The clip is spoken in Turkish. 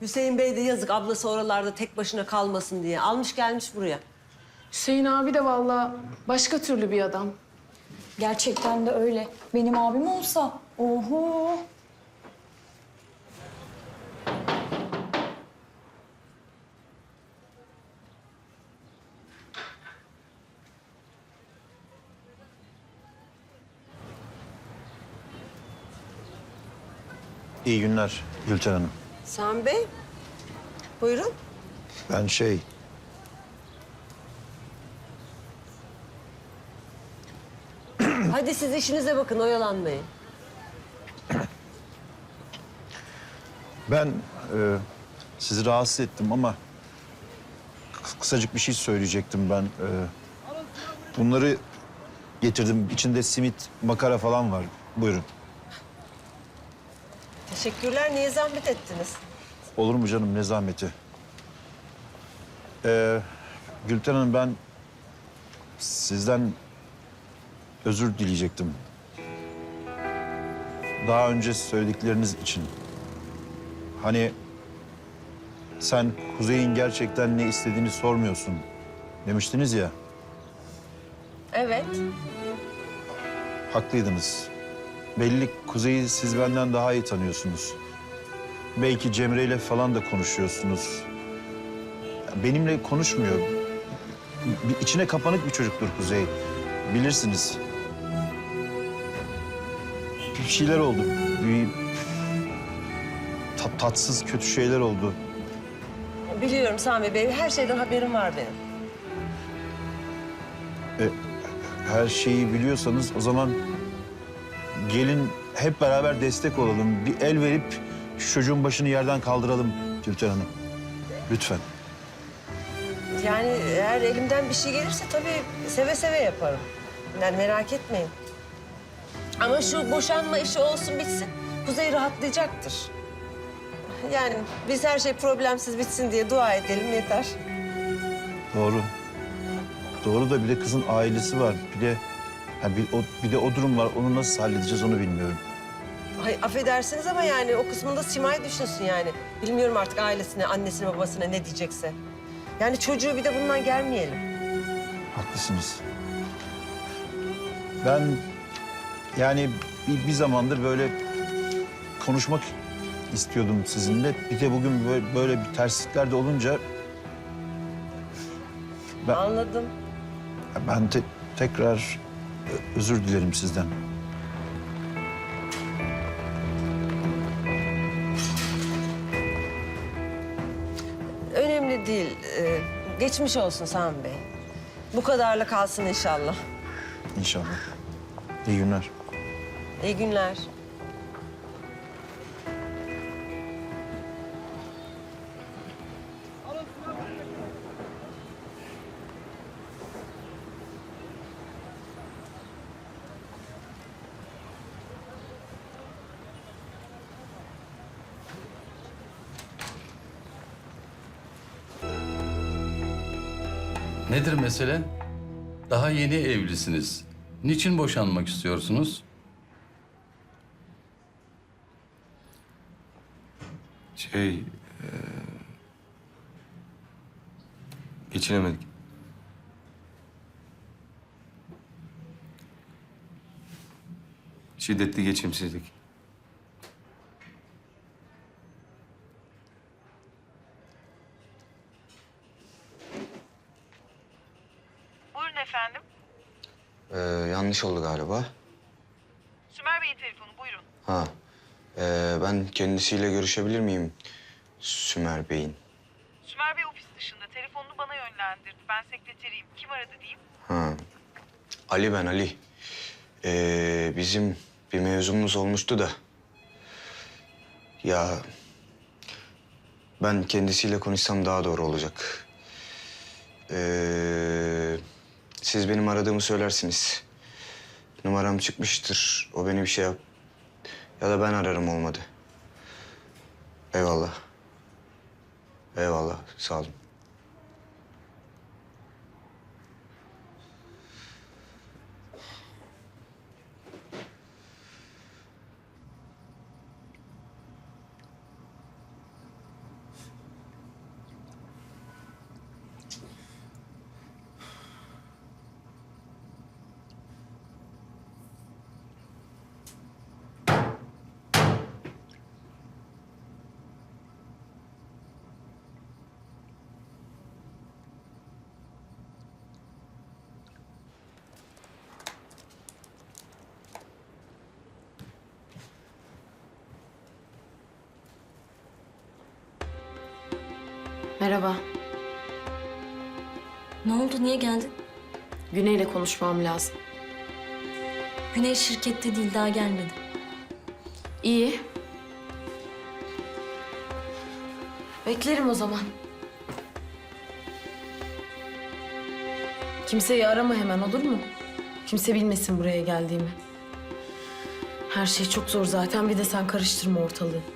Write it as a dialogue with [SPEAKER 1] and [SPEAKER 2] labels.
[SPEAKER 1] Hüseyin Bey de yazık ablası oralarda tek başına kalmasın diye. Almış gelmiş buraya.
[SPEAKER 2] Hüseyin abi de vallahi başka türlü bir adam.
[SPEAKER 3] Gerçekten de öyle. Benim abim olsa, oho.
[SPEAKER 4] İyi günler Gülten Hanım.
[SPEAKER 1] Sami Bey, buyurun.
[SPEAKER 4] Ben şey...
[SPEAKER 1] Hadi siz işinize bakın, oyalanmayın.
[SPEAKER 4] Ben e, sizi rahatsız ettim ama kı- kısacık bir şey söyleyecektim ben. E, bunları getirdim. İçinde simit, makara falan var. Buyurun.
[SPEAKER 1] Teşekkürler, niye zahmet ettiniz?
[SPEAKER 4] Olur mu canım ne zahmeti? E, Gülten Hanım ben sizden özür dileyecektim. Daha önce söyledikleriniz için. Hani sen Kuzey'in gerçekten ne istediğini sormuyorsun demiştiniz ya.
[SPEAKER 1] Evet.
[SPEAKER 4] Haklıydınız. Belli Kuzey'i siz benden daha iyi tanıyorsunuz. Belki Cemre ile falan da konuşuyorsunuz. Benimle konuşmuyor. Bir içine kapanık bir çocuktur Kuzey. Bilirsiniz. Bir şeyler oldu. Bir tat- tatsız kötü şeyler oldu.
[SPEAKER 1] Biliyorum Sami Bey, her şeyden haberim var benim.
[SPEAKER 4] Her şeyi biliyorsanız o zaman gelin hep beraber destek olalım. Bir el verip şu çocuğun başını yerden kaldıralım Gülten Hanım. Lütfen.
[SPEAKER 1] Yani eğer elimden bir şey gelirse tabii seve seve yaparım. Yani merak etmeyin. Ama şu boşanma işi olsun bitsin. Kuzey rahatlayacaktır. Yani biz her şey problemsiz bitsin diye dua edelim yeter.
[SPEAKER 4] Doğru. Doğru da bir de kızın ailesi var. Bir de ha bir, o, bir de o durum var. Onu nasıl halledeceğiz onu bilmiyorum.
[SPEAKER 1] Ay affedersiniz ama yani o kısmında Simay düşünsün yani. Bilmiyorum artık ailesine, annesine, babasına ne diyecekse. Yani çocuğu bir de bundan germeyelim.
[SPEAKER 4] Haklısınız. Ben yani bir, bir zamandır böyle konuşmak istiyordum sizinle. Bir de bugün böyle, böyle bir terslikler de olunca ben,
[SPEAKER 1] Anladım.
[SPEAKER 4] ben te- tekrar özür dilerim sizden.
[SPEAKER 1] Önemli değil. Ee, geçmiş olsun Sami Bey. Bu kadarla kalsın inşallah.
[SPEAKER 4] İnşallah. İyi günler.
[SPEAKER 1] İyi günler.
[SPEAKER 5] Nedir mesele? Daha yeni evlisiniz. Niçin boşanmak istiyorsunuz?
[SPEAKER 6] Şey... eee, geçinemedik. Şiddetli geçimsizlik.
[SPEAKER 7] Buyurun efendim.
[SPEAKER 8] Ee, yanlış oldu galiba.
[SPEAKER 7] Sümer Bey'in telefonu buyurun.
[SPEAKER 8] Ha. ee, ben kendisiyle görüşebilir miyim? Sümer Bey'in.
[SPEAKER 7] Sümer Bey ofis dışında. Telefonunu bana yönlendirdi. Ben sekreteriyim. Kim aradı diyeyim?
[SPEAKER 8] Ha. Ali ben Ali. Ee, bizim bir mevzumuz olmuştu da. Ya ben kendisiyle konuşsam daha doğru olacak. Ee, siz benim aradığımı söylersiniz. Numaram çıkmıştır. O beni bir şey yap. Ya da ben ararım olmadı. Eyvallah. Eyvallah. Sağ olun.
[SPEAKER 2] Merhaba.
[SPEAKER 9] Ne oldu? Niye geldin?
[SPEAKER 2] Güney'le konuşmam lazım.
[SPEAKER 9] Güney şirkette değil, daha gelmedi.
[SPEAKER 2] İyi. Beklerim o zaman. Kimseyi arama hemen olur mu? Kimse bilmesin buraya geldiğimi. Her şey çok zor zaten bir de sen karıştırma ortalığı.